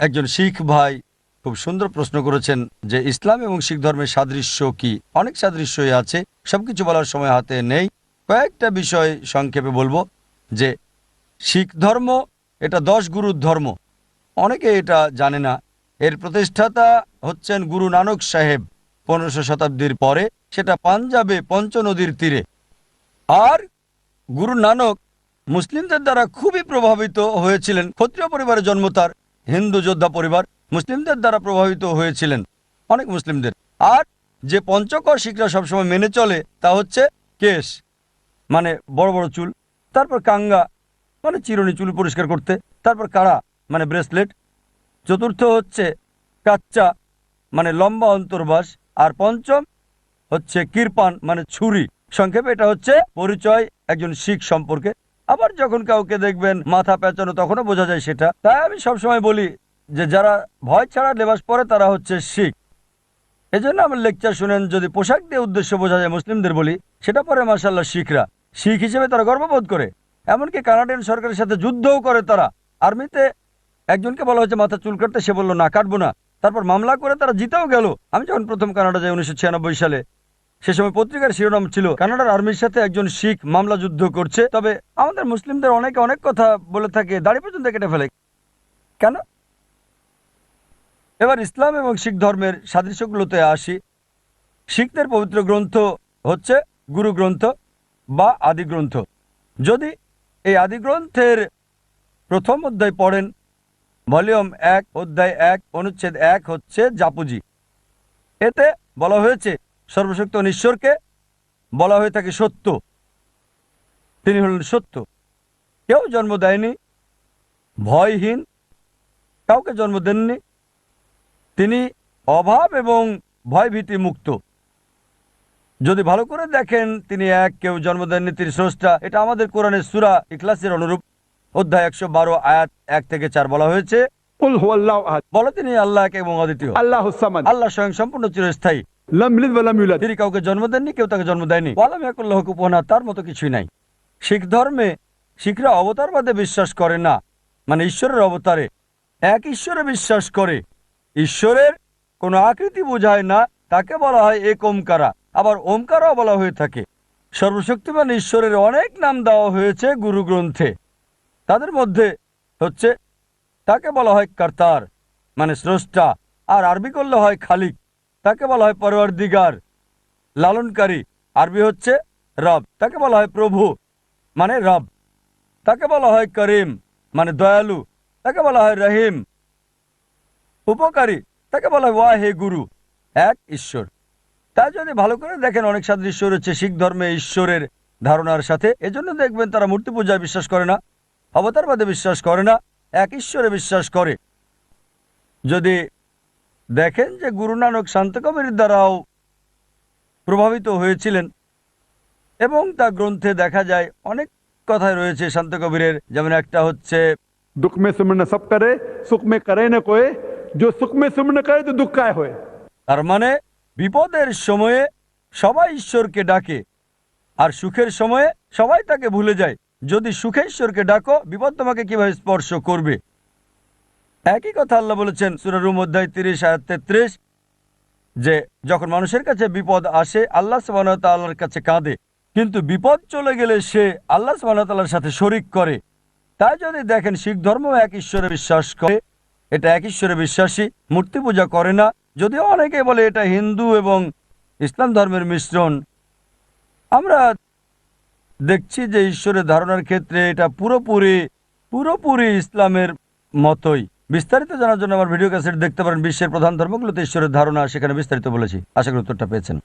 একজন শিখ ভাই খুব সুন্দর প্রশ্ন করেছেন যে ইসলাম এবং শিখ ধর্মের সাদৃশ্য কি? অনেক সাদৃশ্যই আছে, সবকিছু বলার সময় হাতে নেই। কয়েকটা বিষয় সংক্ষেপে বলব যে শিখ ধর্ম, এটা দশ গুরুর ধর্ম। অনেকে এটা জানে না। এর প্রতিষ্ঠাতা হচ্ছেন গুরু নানক সাহেব পনেরোশো শতাব্দীর পরে, সেটা পাঞ্জাবে পঞ্চনদীর তীরে। আর গুরু নানক মুসলিমদের দ্বারা খুবই প্রভাবিত হয়েছিলেন, ক্ষত্রিয় পরিবারের জন্ম তার। হিন্দু যোদ্ধা পরিবার মুসলিমদের দ্বারা প্রভাবিত হয়েছিলেন, অনেক মুসলিমদের। আর যে পঞ্চকর শিখরা সবসময় মেনে চলে তা হচ্ছে কেশ মানে বড় বড় চুল, তারপর কাঙ্গা মানে চিরুনি চুল পরিষ্কার করতে, তারপর কাড়া মানে ব্রেসলেট, চতুর্থ হচ্ছে কাচ্চা মানে লম্বা অন্তর্বাস, আর পঞ্চম হচ্ছে কিরপান মানে ছুরি। সংক্ষেপে এটা হচ্ছে পরিচয় একজন শিখ সম্পর্কে। আবার যখন কাউকে দেখবেন মাথা পেঁচানো, তখনও বোঝা যায় সেটা। তাই আমি সবসময় বলি যে, যারা ভয় ছাড়া লেবাস পরে, তারা হচ্ছে শিখ। এজন্য আমার লেকচার শুনেন, যদি পোশাক দিয়ে উদ্দেশ্য বোঝা যায়, মুসলিমদের বলি, সেটা পরে মাসাল্লাহ শিখরা। শিখ হিসেবে তারা গর্ববোধ করে। এমনকি কানাডিয়ান সরকারের সাথে যুদ্ধও করে তারা। আর্মিতে একজনকে বলা হয়েছে, মাথা চুল কাটতে। সে বলল, না, কাটবো না। তারপর মামলা করে তারা জিতেও গেল। আমি যখন প্রথম কানাডা যাই, উনিশশো ছিয়ানব্বই সালে সে সময় পত্রিকার শিরোনাম ছিল, কানাডার আর্মির সাথে একজন শিখ মামলা যুদ্ধ করছে। তবে আমাদের মুসলিমদের অনেকে অনেক কথা বলে থাকে, দাড়ি পর্যন্ত কেটে ফেলে। কেন? এবার ইসলাম এবং শিখ ধর্মের সাদৃশ্যগুলোতে আসি। শিখদের পবিত্র গ্রন্থ হচ্ছে গুরু গ্রন্থ বা আদি গ্রন্থ। যদি এই আদি গ্রন্থের প্রথম অধ্যায় পড়েন, ভলিউম এক, অধ্যায় এক, অনুচ্ছেদ এক হচ্ছে জাপুজি। এতে বলা হয়েছে সর্বশক্ত ঈশ্বরকে বলা হয়ে থাকে সত্য। তিনি হলেন সত্য। কেউ জন্ম দেয়নি, ভয়হীন, কাউকে জন্ম দেননি। তিনি অভাব এবং ভয়ভীতি মুক্ত। যদি ভালো করে দেখেন, তিনি এক, কেউ জন্ম দেননি, তিনি স্রষ্টা। এটা আমাদের কোরআনের সুরা ইখলাসের অনুরূপ। অধ্যায় একশো বারো, আয়াত এক থেকে চার বলা হয়েছে কুল তিনি আল্লাহ এবং অদ্বিতীয়। আল্লাহুস আল্লাহ স্বয়ং সম্পূর্ণ চিরস্থায়ী তিনি কাউকে জন্ম দেননি কেউ তাকে জন্ম দেয়নি। তার মতো কিছুই নাই। শিখ ধর্মে শিখরা অবতারবাদে বিশ্বাস করে না। মানে ঈশ্বরের অবতারে। এক ঈশ্বরে বিশ্বাস করে। ঈশ্বরের কোনো আকৃতি বোঝায় না তাকে বলা হয় এক ওমকারা। আবার ওমকারাও বলা হয়ে থাকে। সর্বশক্তিমান ঈশ্বরের অনেক নাম দেওয়া হয়েছে গুরু গ্রন্থে তাদের মধ্যে হচ্ছে তাকে বলা হয় কর্তার মানে স্রষ্টা, আর আরবি করলে হয় খালিক। তাকে বলা হয় পরোয়ার দিগার লালনকারী। আরবি হচ্ছে রব, তাকে বলা হয় প্রভু মানে রব। তাকে বলা হয় করিম মানে দয়ালু। তাকে বলা হয় রহিম। উপকারী, তাকে বলা হয় ওয়া হে গুরু, এক ঈশ্বর। তাই যদি ভালো করে দেখেন, অনেক সাদৃশ্য রয়েছে শিখ ধর্মে ঈশ্বরের ধারণার সাথে। এজন্য দেখবেন তারা মূর্তি পূজায় বিশ্বাস করে না, অবতারবাদে বিশ্বাস করে না। এক ঈশ্বরে বিশ্বাস করে। যদি দেখেন যে গুরু নানক শান্তকবির দ্বারাও প্রভাবিত হয়েছিলেন এবং তা গ্রন্থে দেখা যায় অনেক কথাই রয়েছে শান্ত কবিরের যেমন একটা হচ্ছে সব করে না কয়ে যে তো তার মানে বিপদের সময়ে সবাই ঈশ্বরকে ডাকে আর সুখের সময়ে সবাই তাকে ভুলে যায়। যদি সুখে ঈশ্বরকে ডাকো, বিপদ তোমাকে কীভাবে স্পর্শ করবে? একই কথা আল্লাহ বলেছেন সুরারুম অধ্যায় তিরিশ, আয়াত তেত্রিশ, যে যখন মানুষের কাছে বিপদ আসে, আল্লাহ সুবাহতাল্লাহর কাছে কাঁদে। কিন্তু বিপদ চলে গেলে সে আল্লাহ সুবাহতাল্লাহর সাথে শরিক করে। তাই যদি দেখেন শিখ ধর্ম এক ঈশ্বরে বিশ্বাস করে, এটা এক ঈশ্বরে বিশ্বাসী, মূর্তি পূজা করে না। যদিও অনেকে বলে এটা হিন্দু এবং ইসলাম ধর্মের মিশ্রণ। আমরা দেখছি যে ঈশ্বরের ধারণার ক্ষেত্রে এটা পুরোপুরি পুরোপুরি ইসলামের মতোই। বিস্তারিত জানার জন্য আমার ভিডিও ক্যাসেট দেখতে পারেন বিশ্বের প্রধান ধর্মগুলোতে ঈশ্বরের ধারণা, সেখানে বিস্তারিত বলেছি। আশা করি উত্তরটা পেয়েছেন।